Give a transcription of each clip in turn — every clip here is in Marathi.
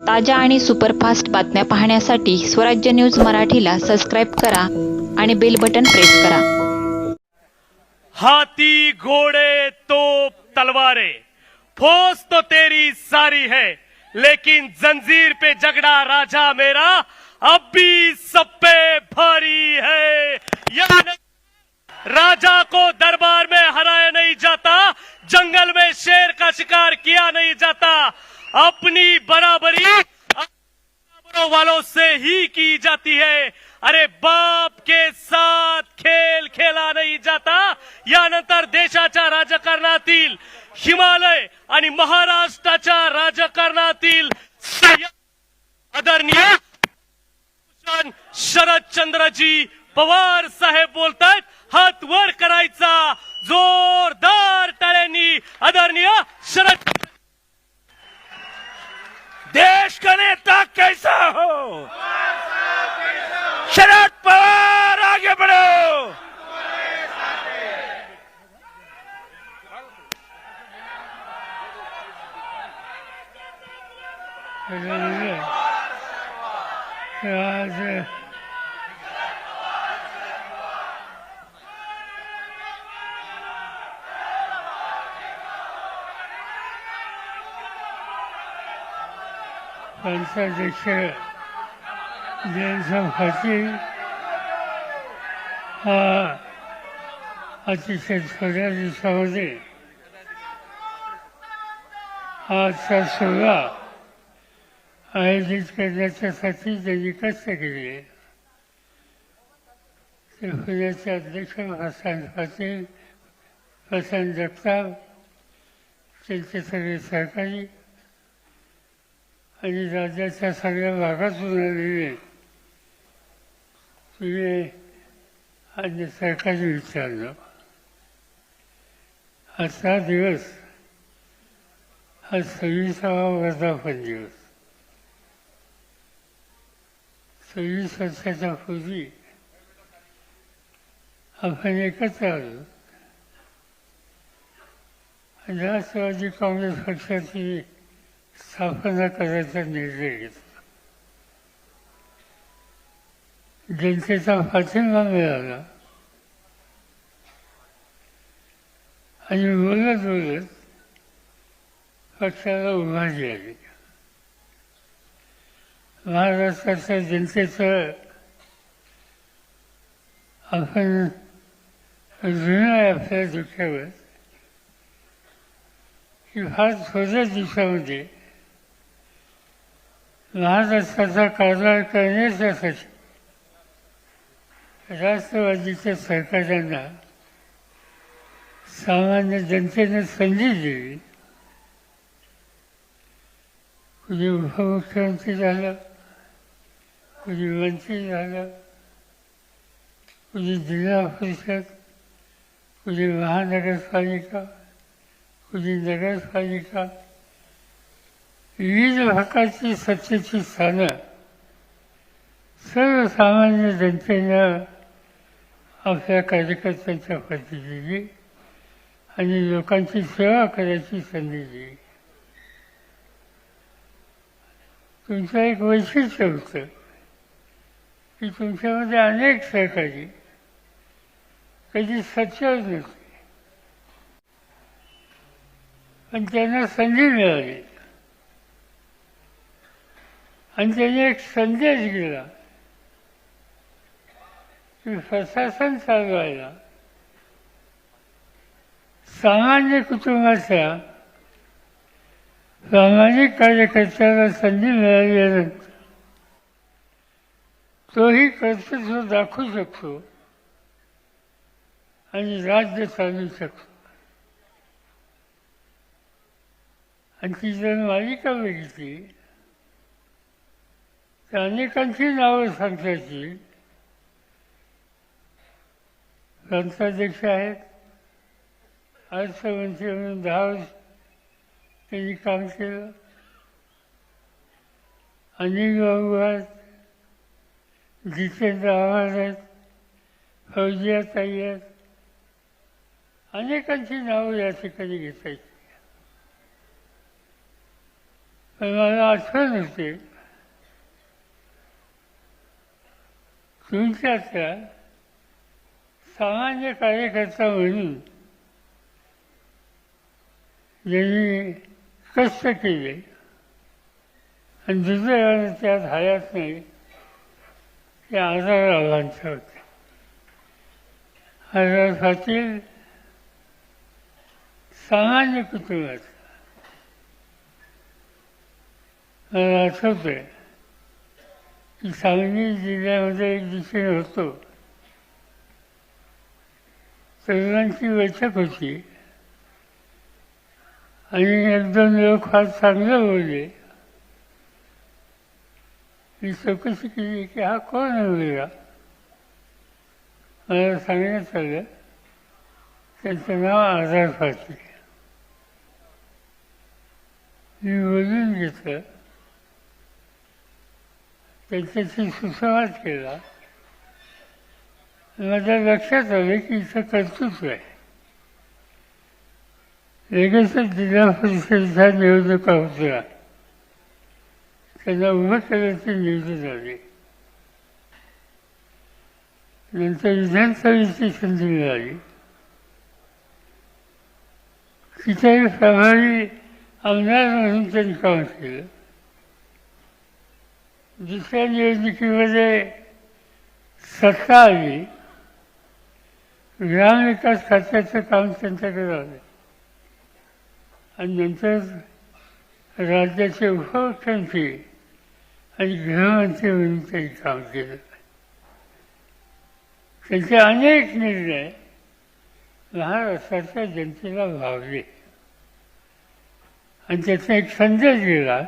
ताज्या आणि सुपरफास्ट बातम्या पाहण्यासाठी स्वराज्य न्यूज मराठीला सबस्क्राईब करा आणि बेल बटन प्रेस करा. हाती घोड़े तोप तलवारे. फोस तो तेरी सारी है लेकिन जंजीर पे जगड़ा राजा मेरा अब भी सब पे भारी है। राजा को दरबार में हराया नहीं जाता जंगल में शेर का शिकार किया नहीं जाता अपनी बराबरी बराबरों वालों से ही की जाती है। अरे बाप के साथ खेल खेला नाही जाता। यानंतर देशाच्या राजकारणातील हिमालय आणि महाराष्ट्राच्या राजकारणातील आदरणीय शरदचंद्रजी पवार साहेब बोलतात हात वर करायचा जोरदार टाळ्यांनी आदरणीय शरद देश का नेता कैसा शरद पवार आगे बढ़ो। आज पंचाध्यक्ष जयंत पाटील हा अतिशय थोड्या दिवसामध्ये आजचा सोहळा आयोजित करण्याच्यासाठी त्यांनी कष्ट केले. ते पुण्याचे अध्यक्ष हसन पाटील हसन जगताप त्यांचे सगळे सहकारी आणि राज्याच्या सगळ्या भागातून आलेले. तुझे आज सरकारी विचारलं आजचा दिवस हा सव्वीसावा वर्धापन दिवस. सव्वीस वर्षाच्या पूर्वी आपण एकत्र आलो आणि राष्ट्रवादी काँग्रेस पक्षाची स्थापना करायचा निर्णय घेतला. जनतेचा पाठिंबा मिळाला. आणि बोलत बोलत पक्षाला उभारी आली महाराष्ट्राच्या जनतेचं आपण जुना आपल्या दुःखावर की फार थोड्या दिवसामध्ये महाराष्ट्राचा कारभार करण्याच्यासाठी राष्ट्रवादीच्या सरकारांना सामान्य जनतेने संधी दिली. कुणी उपमुख्यमंत्री झालं कुणी मंत्री झालं कुणी जिल्हा परिषद कुणी महानगरपालिका कुणी नगरपालिका विविध प्रकारची सत्तेची स्थानं सर्वसामान्य जनतेनं आपल्या कार्यकर्त्यांच्या पती दिली आणि लोकांची सेवा करायची संधी दिली. तुमचं एक वैशिष्ट्य होतं की तुमच्यामध्ये अनेक सहकारी कधी सच्चर नव्हते. पण त्यांना संधी मिळाली. आणि त्यांनी एक संदेश गेला की प्रशासन चालवायला सामान्य कुटुंबाच्या सामाजिक कार्यकर्त्याला संधी मिळाल्यानंतर तोही कर्तृत्व दाखवू शकतो आणि राज्य चालू शकतो. आणि ती जर मालिका बघितली तर अनेकांची नावं सांगता येतील प्रांताध्यक्ष आहेत. अर्थमंत्री म्हणून दहा वर्ष त्यांनी काम केलं. अनिल बाबू आहेत. जितेंद्र आव्हाड आहेत. फौजिया ताई आहेत. अनेकांची नावं या ठिकाणी घेता येतील. पण मला आठवण होते तुमच्यातल्या सामान्य कार्यकर्ता म्हणून ज्यांनी कष्ट केले. आणि दुसऱ्या त्यात हयात नाही ते आजार आव्हानचे होते. आजार खातील सामान्य कुटुंबात मला आठवतंय की सांगली जिल्ह्यामध्ये एक दिवशी होतो. तरुणांची बैठक होती. आणि एक दोन लोक फार चांगले बोलले. मी चौकशी केली की हा कोण मुलगा? मला सांगण्यात आलं त्यांचं नाव आधार पाटील मी बोलून घेतलं. त्यांच्याशी सुसंवाद केला. माझ्या लक्षात आलं की इथं कर्तृत्व आहे. लगेचच जिल्हा परिषदेच्या निवडणुका होत्या. त्यांना उभं केल्याचे निवडून आले नंतर विधानसभेची संधी मिळाली. तिथे प्रभावी आमदार म्हणून त्यांनी काम केलं. दुसऱ्या निवडणुकीमध्ये सत्ता आली. ग्रामविकास खात्याचं काम त्यांच्याकडे आलं आणि नंतर राज्याचे उपमुख्यमंत्री आणि गृहमंत्री म्हणून त्यांनी काम केलं. त्यांचे अनेक निर्णय महाराष्ट्राच्या जनतेला भावले. आणि त्याचा एक संदेश गेला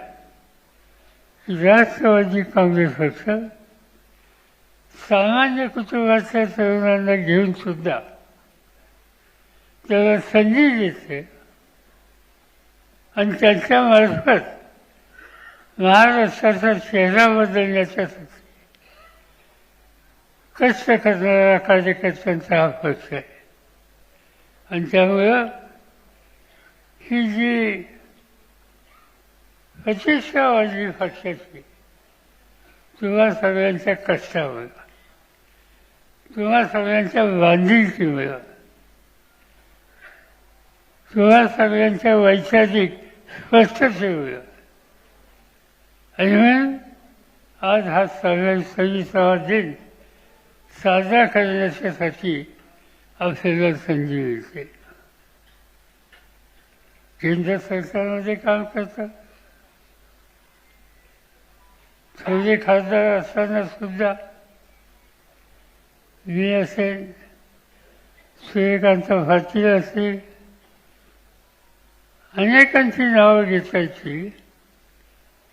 की राष्ट्रवादी काँग्रेस पक्ष सामान्य कुटुंबाच्या तरुणांना घेऊन सुद्धा त्याला संधी देते. आणि त्यांच्यामार्फत महाराष्ट्राचा चेहरा बदलण्याच्यासाठी कष्ट करणाऱ्या कार्यकर्त्यांचा हा पक्ष आहे. आणि त्यामुळं ही जी अतिशयवादी पक्षाची किंवा सगळ्यांच्या कष्टामुळं. किंवा सगळ्यांच्या बांधिलकीमुळं किंवा सगळ्यांच्या वैचारिक स्पष्टतेमुळं आणि म्हणून आज हा सगळ्या सव्वीसावा दिन साजरा करण्याच्यासाठी आपल्याला संधी मिळते. केंद्र सरकारमध्ये काम करतात. थोडे खासदार असताना सुद्धा मी असेल सूर्यकांत भारतीय असेल अनेकांची नावं घेतायची.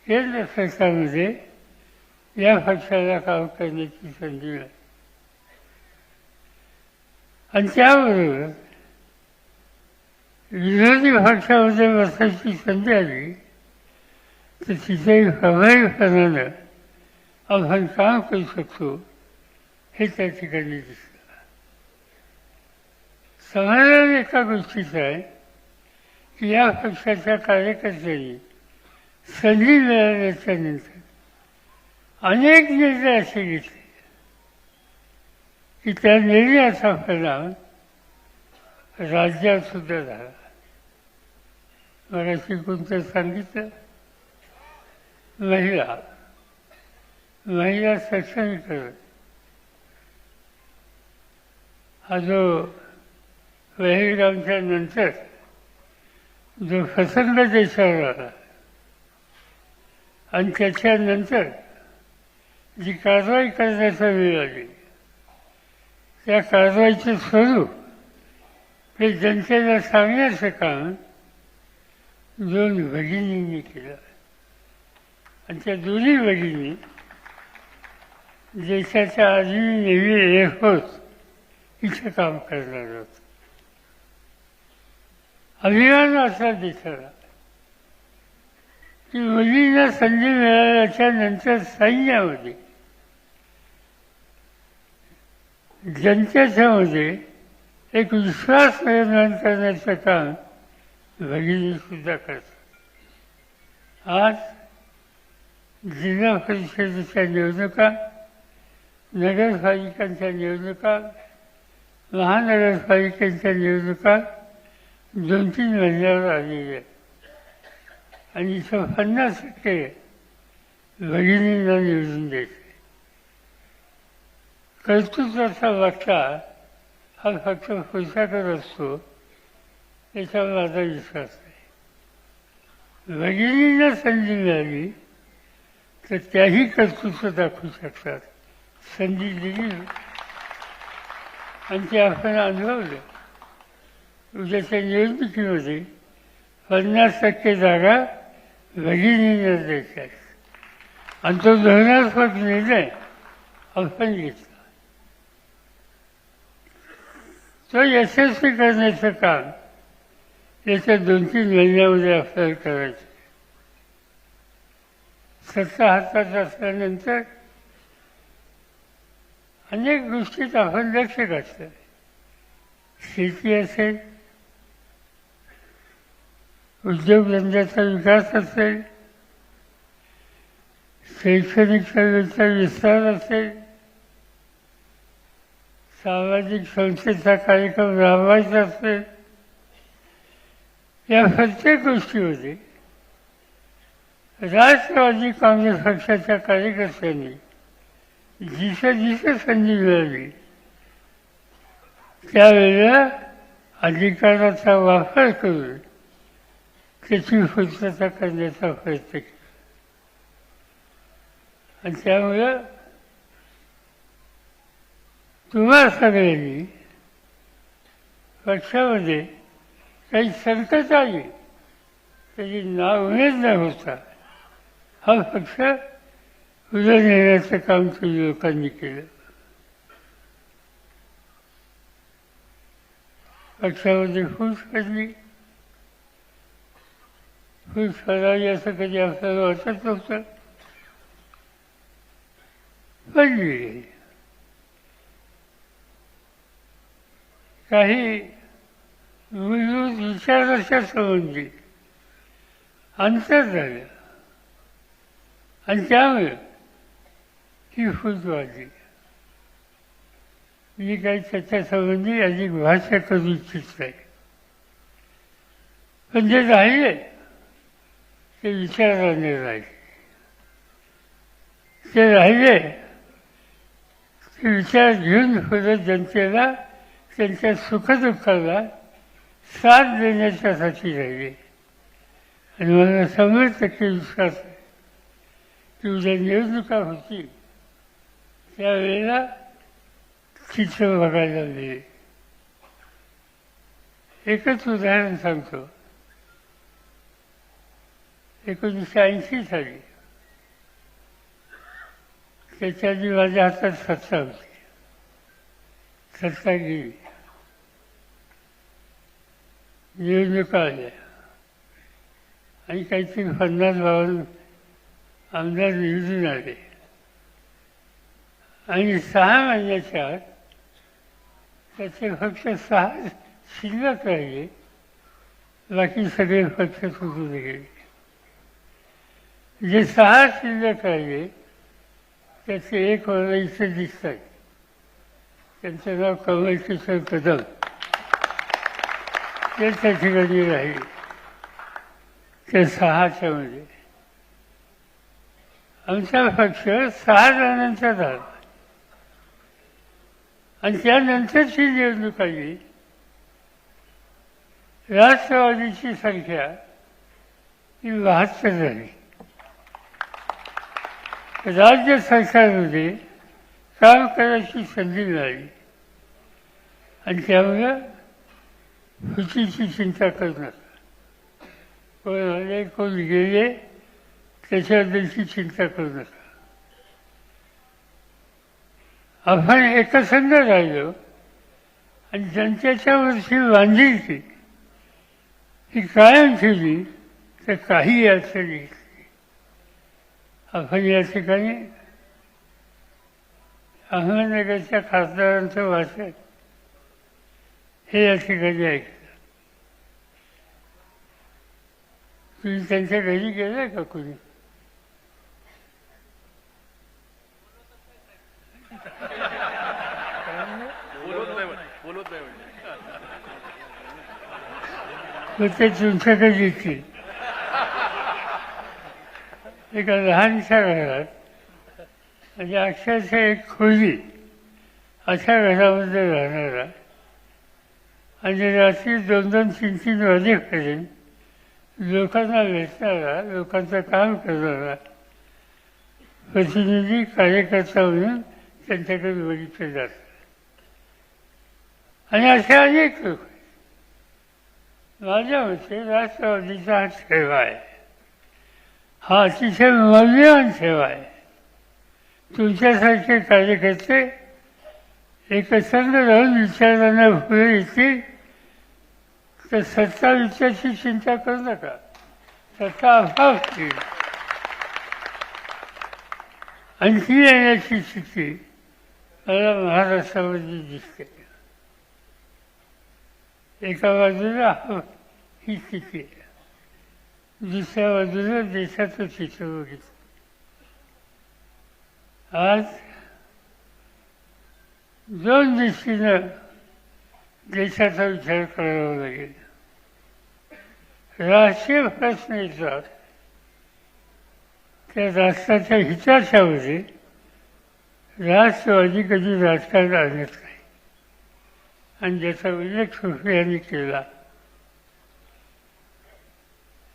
केंद्र सरकारमध्ये या पक्षाला काम करण्याची संधी मिळाली आणि त्याबरोबर विरोधी पक्षामध्ये बसायची संधी आली तर तिथेही प्रभावीपणानं आपण काम करू शकतो. हे त्या ठिकाणी दिसलं समाधान एका गोष्टीचं आहे की या पक्षाच्या कार्यकर्त्यांनी संधी मिळाल्याच्या नंतर अनेक निर्णय असे घेतले. की त्या निर्णयाचा परिणाम राज्यात सुद्धा झाला. मराठी कोणतं सांगितलं? महिला. महिला सक्षमीकरण. हा जो वहिरगामच्या नंतर जो प्रसंग देशावर आला आणि त्याच्यानंतर जी कारवाई करण्याचा वेळ आली त्या कारवाईचं स्वरूप हे जनतेला सांगण्याचं काम दोन भगिनींनी केलं. आणि त्या दोन्ही भगिनी देशाच्या नेहमी हे होत इथं काम करणार होत. अभिमान असा दिसला. की मुलींना संधी मिळाल्याच्या नंतर सैन्यामध्ये जनतेच्या मध्ये एक विश्वास निर्माण करण्याचं काम भगिनी सुद्धा करतात. आज जिल्हा परिषदेच्या निवडणुका नगरपालिकांच्या निवडणुका महानगरपालिकेच्या निवडणुका दोन तीन महिन्यावर आलेल्या आहे आणि इथं पन्नास टक्के भगिनींना निवडून द्यायचे कर्तृत्वाचा वाटा हा फक्त पैशाकडे असतो याच्यावर माझा विश्वास नाही. भगिनींना संधी मिळाली तर त्याही कर्तृत्व दाखवू शकतात. संधी दिली. आणि ते आपण अनुभवलं उद्याच्या निवडणुकीमध्ये पन्नास टक्के जागा भगिनींना द्यायच्या. आणि तो धोरणात्मक निर्णय आपण घेतला. तो यशस्वी करण्याचं काम याच्या दोन तीन महिन्यामध्ये आपल्याला करायचं सत्ता हातात असल्यानंतर अनेक गोष्टीत आपण लक्ष घातलं शेती असेल उद्योगधंद्याचा विकास असेल शैक्षणिक सेवेचा विस्तार असेल सामाजिक संस्थेचा कार्यक्रम राबवायचा असेल या प्रत्येक गोष्टीमध्ये राष्ट्रवादी काँग्रेस पक्षाच्या कार्यकर्त्यांनी जिथे जिथे संधी मिळाली त्यावेळेला अधिकाराचा वापर करून त्याची पूर्तता करण्याचा प्रयत्न केला आणि त्यामुळं तुम्हा सगळ्यांनी पक्षामध्ये काही संकट आली त्याची नावमेद न होता। हा पक्ष तुझं नेण्याचं काम तुम्ही लोकांनी केलं. पक्षामध्ये फूस पडली फूस पडावी असं कधी आपल्याला वाटत नव्हतं. पडली काही मूलभूत विचाराच्या संबंधी अंतर झालं. आणि त्यामुळे ती फूट मी काही त्याच्या संबंधी अधिक भाष्य करू इच्छित नाही. पण जे राहिले ते विचाराने राहिले. ते राहिले ते विचार घेऊन पुढे जनतेला त्यांच्या सुखदुःखाला साथ देण्याच्यासाठी राहिले. आणि मला समजतं की विश्वास आहे. की उद्या निवडणुका होती त्यावेळेला चित्र बघायला मिळेल एकच उदाहरण सांगतो. एकोणीसशे ऐंशी साली. त्याच्या आधी माझ्या हातात सत्ता होती. सत्ता गेली. निवडणुका आल्या. आणि काहीतरी पन्नास बावन्न आमदार निवडून आले. आणि सहा महिन्याच्या आत त्याचे फक्त सहा शिल्लक राहिले. बाकी सगळे पक्ष सुटून गेले. जे सहा शिल्लक राहिले त्याचे एक वर्ग दिसत दिसतात त्यांचं नाव कमल किशोर कदम. ते त्या ठिकाणी राहिले. ते सहाच्या मध्ये. आमचा पक्ष सहा जणांचा झाला. आणि त्यानंतरची निवडणूक आली. राष्ट्रवादीची संख्या ही बहात्तर झाली. राज्य सरकारमध्ये काम करायची संधी मिळाली. आणि त्यामुळे फुटीची चिंता करू नका कोण आले कोण गेले त्याच्याबद्दलची चिंता करू नका आपण एकसंध राहिलो आणि जनतेच्या वरची बांधिलकी ही कायम ठेवली तर काही अडचणी येत आपण या ठिकाणी अहमदनगरच्या खासदारांचं वाचन हे या ठिकाणी ऐकलं. तुम्ही त्यांच्या घरी गेलाय का कोणी? मग ते तुमच्याकडे येतील एका लहानशा घरात म्हणजे अक्षरशः एक खोली. अशा घरामध्ये राहणारा. आणि रात्री दोन दोन तीन तीन वाजेपर्यंत लोकांना भेटणारा लोकांचं काम करणारा प्रतिनिधी कार्यकर्ता म्हणून त्यांच्याकडे बघितले जातात. आणि असे अनेक लोक. माझ्या मते राष्ट्रवादीचा हा सेवा आहे. हा अतिशय मौल्यवान सेवा आहे. तुमच्यासारखे कार्यकर्ते एकसंग राहून विचारांना पुढे येतील तर सत्ता विचारची चिंता करू नका. सत्ता अभाव होईल. आणखी येण्याची स्थिती मला महाराष्ट्रामध्ये दिसते. एका बाजूला ही स्थिती आहे दुसऱ्या बाजूला देशाचं चित्र बघितलं आज दोन दृष्टीनं देशाचा विचार करावा लागेल राष्ट्रीय प्रश्न येतात त्या राष्ट्राच्या हिताच्यामध्ये राष्ट्रवादी कधी राजकारण आणत नाही आणि ज्याचा उल्लेख सुखी केला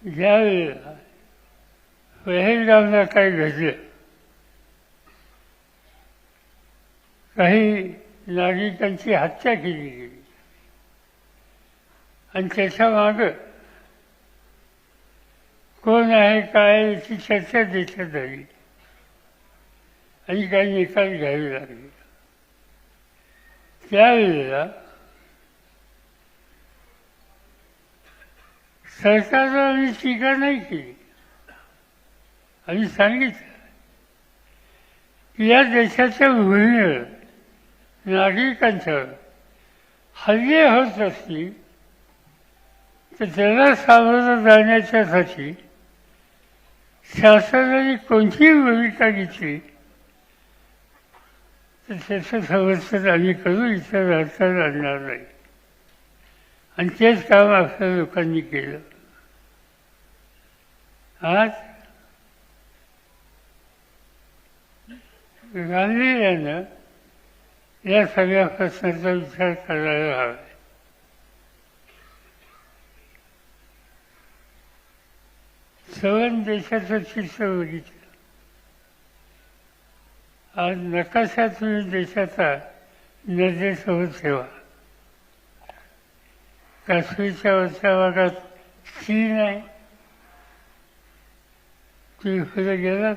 ज्यावेळेला पहलगामला काय घडलं काही नागरिकांची हत्या केली गेली. आणि त्याच्या मागं कोण आहे काय याची चर्चा देशात झाली. आणि काही निकाल घ्यावे लागले. त्यावेळेला सरकारनं आम्ही टीका नाही केली. आम्ही सांगितलं की या देशाच्या विभिन्न नागरिकांचं हल्ले होत असतील तर त्याला सामोरं जाण्याच्यासाठी शासनाने कोणतीही भूमिका घेतली तर त्याचं समर्थन आम्ही करू इतर अडचण आणणार नाही. आणि तेच काम आपल्या लोकांनी केलं. आज गांधींना या सगळ्या प्रश्नाचा विचार करायला हवा. सवन देशाचं चित्र बघितलं. आज नकाशा तुम्ही देशाचा नजरेसोबत ठेवा. काश्मीरच्या वरच्या भागात चीन आहे. तुम्ही पुढे गेलात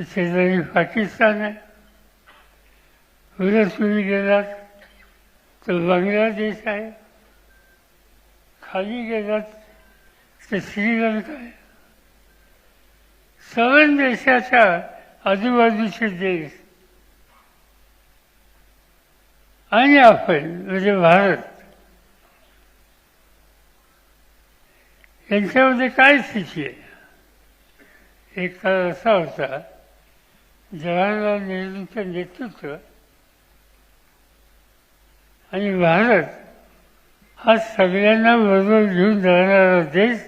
शेजारी पाकिस्तान आहे. पुढे तुम्ही गेलात तर बांगलादेश आहे. खाली गेलात तर श्रीलंका आहे. सवन देशाच्या आजूबाजूचे देश. आणि आपण म्हणजे भारत यांच्यामध्ये काय स्थिती आहे एक काळ असा होता जवाहरलाल नेहरूंचं नेतृत्व आणि भारत हा सगळ्यांना बरोबर घेऊन जाणारा देश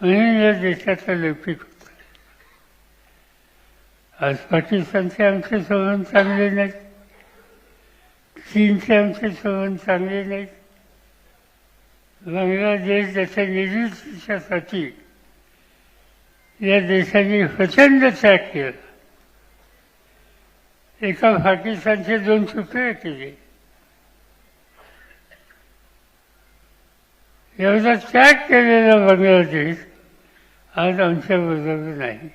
म्हणून या देशाचा लौकिक होता आज पाकिस्तानचे आमचे संबंध चांगले नाहीत. चीनचे आमचे संबंध चांगले नाहीत. बांगलादेश त्याच्या निर्मितीच्यासाठी या देशाने प्रचंड त्याग केला. एका पाकिस्तानचे दोन तुकडे केले. एवढा त्याग केलेला बांगलादेश आज आमच्या बरोबर नाही.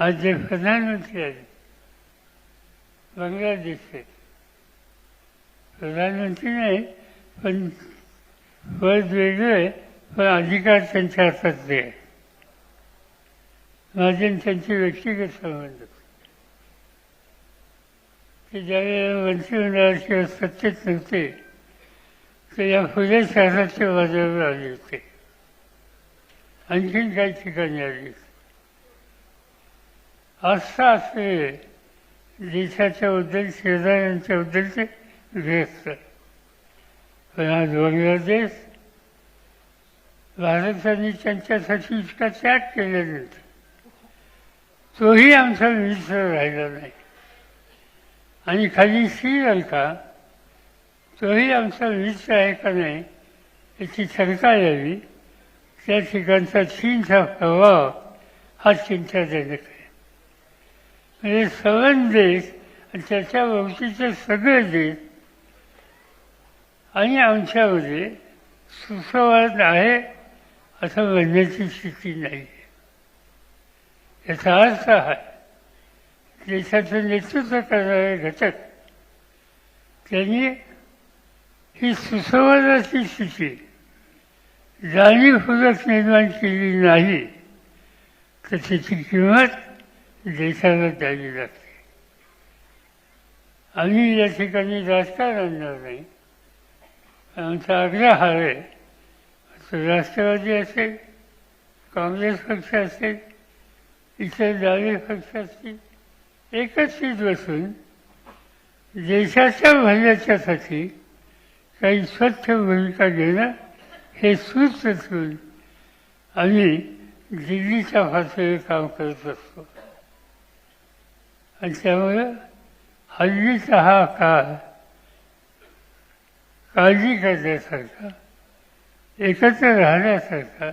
आज जे प्रधानमंत्री आहेत बांगलादेशचे प्रधानमंत्री नाही पण पद वेगळे पण अधिकार त्यांच्या हातातले आहे माझे त्यांचे व्यक्तिगत संबंध. ते ज्यावेळेला मंत्रिमंडळाचे सत्तेत नव्हते ते या फुले शहराचे बाजारावर आले होते. आणखीन काही ठिकाणी आली आस्था असलेले देशाच्या बद्दल शेजाऱ्यांच्या असतात पण हा आज देश भारताने त्यांच्यासाठी इतका त्याग केल्यानंतर तोही आमचा मित्र राहिला नाही. आणि खाली श्रीलंका तोही आमचा मित्र आहे का नाही याची शंका यावी त्या ठिकाणचा चीनचा प्रभाव हा चिंताजनक आहे. म्हणजे सवन देश आणि त्याच्या भोवतीचे सगळे देश आणि आमच्यामध्ये सुसंवाद आहे असं म्हणण्याची स्थिती नाही. याचा अर्थ हा देशाचं नेतृत्व करणारे घटक त्यांनी ही सुसंवादाची स्थिती जाणीवपूर्वक निर्माण केली नाही तर त्याची किंमत देशाला द्यावी लागते. आम्ही या ठिकाणी राजकारण आणणार नाही. आमचा आग्रह आहे. राष्ट्रवादी असेल काँग्रेस पक्ष असेल इतर डावे पक्ष असतील एकत्रित बसून देशाच्या भल्याच्यासाठी काही स्वच्छ भूमिका घेणं हे सूत्र ठेवून आम्ही दिल्लीच्या भाषेवर काम करत असतो. आणि त्यामुळं हल्लीचा हा काळ काळजी करण्यासारखा एकत्र राहण्यासारखा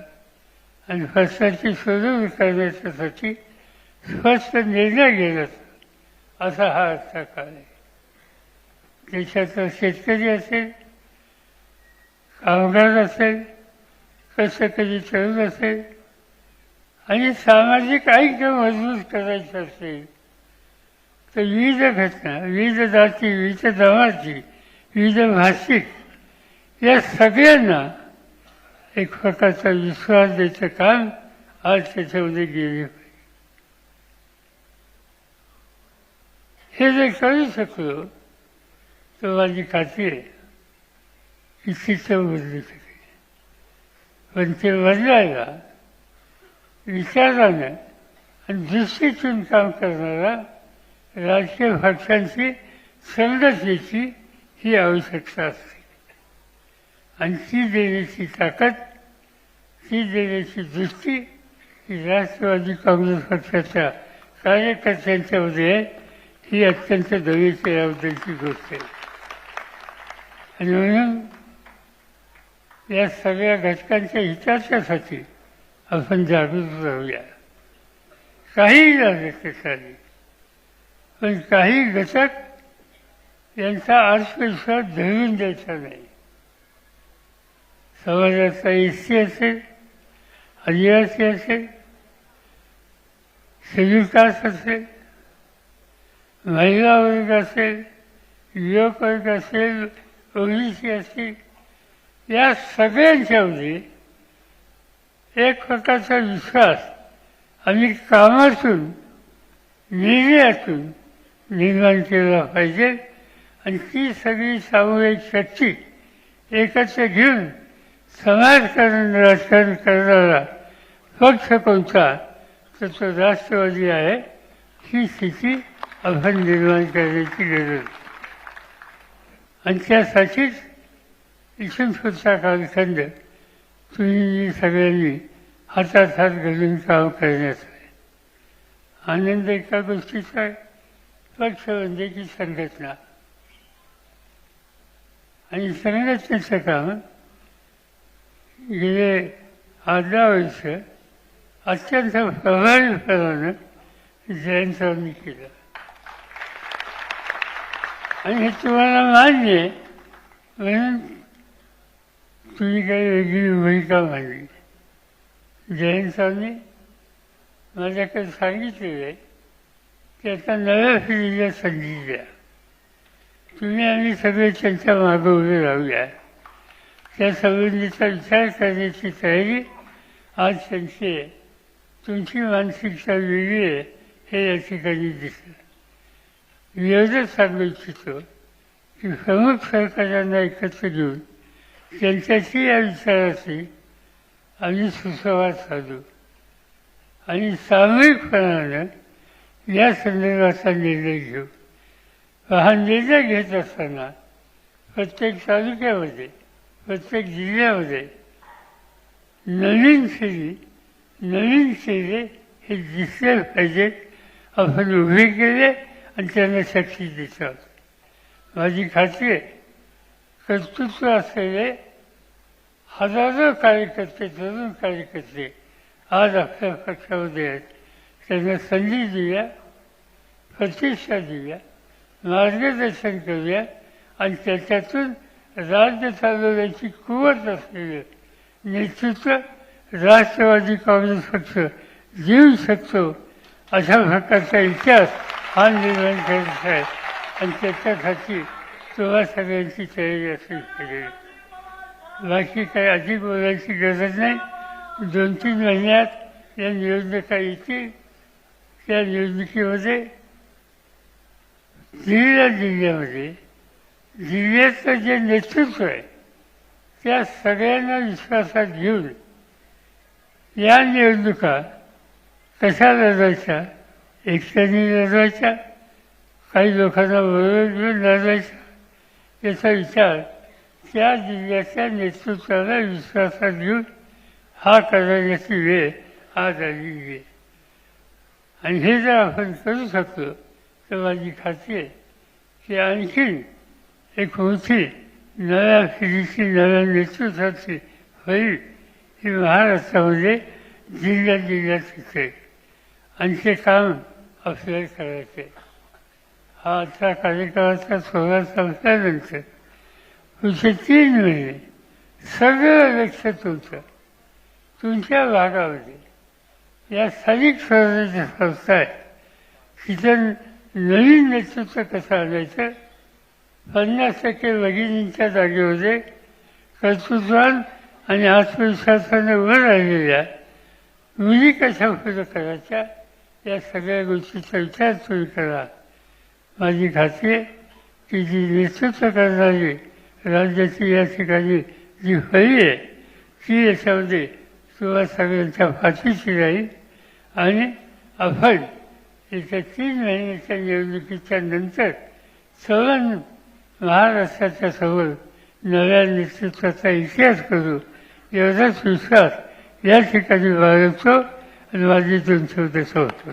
आणि फसवाची शोधून करण्याच्यासाठी स्पष्ट निर्णय घेण्याचा असा हा आजचा काळ आहे. देशाचा शेतकरी असेल कामगार असेल कष्टकरी तरुण असेल आणि सामाजिक ऐक्य मजबूत करायचं असेल तर विविध घटना विविध जाती विविध धर्माची विविध भाषिक या सगळ्यांना एक प्रकारचा विश्वास द्यायचं काम आज त्याच्यामध्ये गेले पाहिजे. हे जर करू शकलो तर माझी खात्री आहे की चित्र बदलू शकेल. पण ते बदलायला विचारानं आणि दृष्टीतून काम करणारा राजकीय पक्षांची संघटनेची ही आवश्यकता असते. आणि ती देण्याची ताकद ती देण्याची दृष्टी ही राष्ट्रवादी काँग्रेस पक्षाच्या कार्यकर्त्यांच्यामध्ये आहे ही अत्यंत दवेच्या याबद्दलची गोष्ट आहे. आणि म्हणून या सगळ्या घटकांच्या हिताच्यासाठी आपण जागृत राहूया. काही राजकीय पण काही घटक यांचा आत्मविश्वास धरून द्यायचा नाही. समाजाचा एस सी असेल आदिवासी असेल शेड्यूल असेल महिला वर्ग असेल युवक वर्ग असेल ओबीसी असेल या सगळ्यांच्यामध्ये एक प्रकारचा विश्वास आम्ही कामातून निर्णयातून निर्माण केला पाहिजे. आणि ती सगळी सामूहिक शक्ती एकत्र घेऊन समाजकारण राजकारण करणारा पक्ष कोणता तर तो राष्ट्रवादी आहे. ही स्थिती आपण निर्माण करण्याची गरज आहे. आणि त्यासाठीच इथून कालखंड तुम्ही सगळ्यांनी हातात हात घालून काम करण्याचं आहे. आनंद एका गोष्टीचा आहे. पक्ष म्हणजे की संघटना. आणि संघटनेचं काम गेले अर्धा वर्ष अत्यंत प्रभावीपणानं जयंतांनी केलं. आणि हे तुम्हाला मान्य आहे म्हणून तुम्ही काही वेगळी भूमिका मांडली. जयंतांनी माझ्याकडे सांगितलेलं आहे की आता नव्या पिढीला संधी द्या. तुम्ही आम्ही सगळे त्यांच्या मागे उभे राहूया. त्या संबंधीचा विचार करण्याची तयारी आज त्यांची आहे. तुमची मानसिकता वेगळी आहे हे या ठिकाणी दिसलं. मी एवढंच सांगू इच्छितो की प्रमुख सरकारांना एकत्र घेऊन त्यांच्याशी या विचाराशी आम्ही सुसंवाद साधू. आणि सामूहिकपणानं या संदर्भाचा निर्णय घेऊ. हा निर्णय घेत असताना प्रत्येक तालुक्यामध्ये प्रत्येक जिल्ह्यामध्ये नवीन शैली नवीन शैली हे दिसले पाहिजेत. आपण उभे केले आणि त्यांना शक्ती देत माझी खात्री आहे कर्तृत्व असलेले हजारो कार्यकर्ते तरुण कार्यकर्ते आज आपल्या पक्षामध्ये आहेत. त्यांना संधी दिल्या प्रतिष्ठा दिल्या मार्गदर्शन करूया आणि त्याच्यातून राज्य चालवण्याची कुवत असलेले नेतृत्व राष्ट्रवादी काँग्रेस पक्ष देऊ शकतो अशा प्रकारचा इतिहास हा निर्माण करायचा आहे. आणि त्याच्यासाठी तुम्हा सगळ्यांची तयारी असली केलेली बाकी काही अधिक बोलायची गरज नाही. दोन तीन महिन्यात या निवडणुका येतील. त्या निवडणुकीमध्ये जिल्ह्या जिल्ह्यामध्ये जिल्ह्याचं जे नेतृत्व आहे त्या सगळ्यांना विश्वासात घेऊन या निवडणुका कशा लढवायच्या एकट्याने लढवायच्या काही लोकांना बरोबर घेऊन लढवायच्या याचा विचार त्या जिल्ह्याच्या नेतृत्वाला विश्वासात घेऊन हा करण्याची वेळ आज आलेली आहे. आणि हे जर आपण करू शकतो तर माझी खात्री आहे की आणखीन एक होती. नव्या पिढीची नव्या नेतृत्वाची होईल ही महाराष्ट्रामध्ये जिल्ह्यात जिल्ह्यात होते आणि ते काम आपल्याला करायचे. हा आता कार्यक्रमाचा सोहळा संपल्यानंतर पुढचे तीन महिने सगळं लक्ष तुमचं तुमच्या भागामध्ये या स्थानिक स्वराज्य संस्था आहेत तिथं नवीन नेतृत्व कसं आणायचं पन्नास टक्के भगिनींच्या जागेमध्ये कर्तृत्वान आणि आत्मविश्वासाने वर राहिलेल्या मुली कशा पुढं करायच्या? या सगळ्या गोष्टीचा विचार तुम्ही करा. माझी खात्री आहे की जी नेतृत्व करणारी राज्याची या ठिकाणी जी फळी आहे ती याच्यामध्ये किंवा सगळ्यांच्या पाठीशी राहील आणि आपण येत्या तीन महिन्याच्या निवडणुकीच्या नंतर सवन महाराष्ट्राच्या समोर नव्या नेतृत्वाचा इतिहास करू एवढाच विश्वास या ठिकाणी बाळगतो आणि माझी दोन शब्द होतो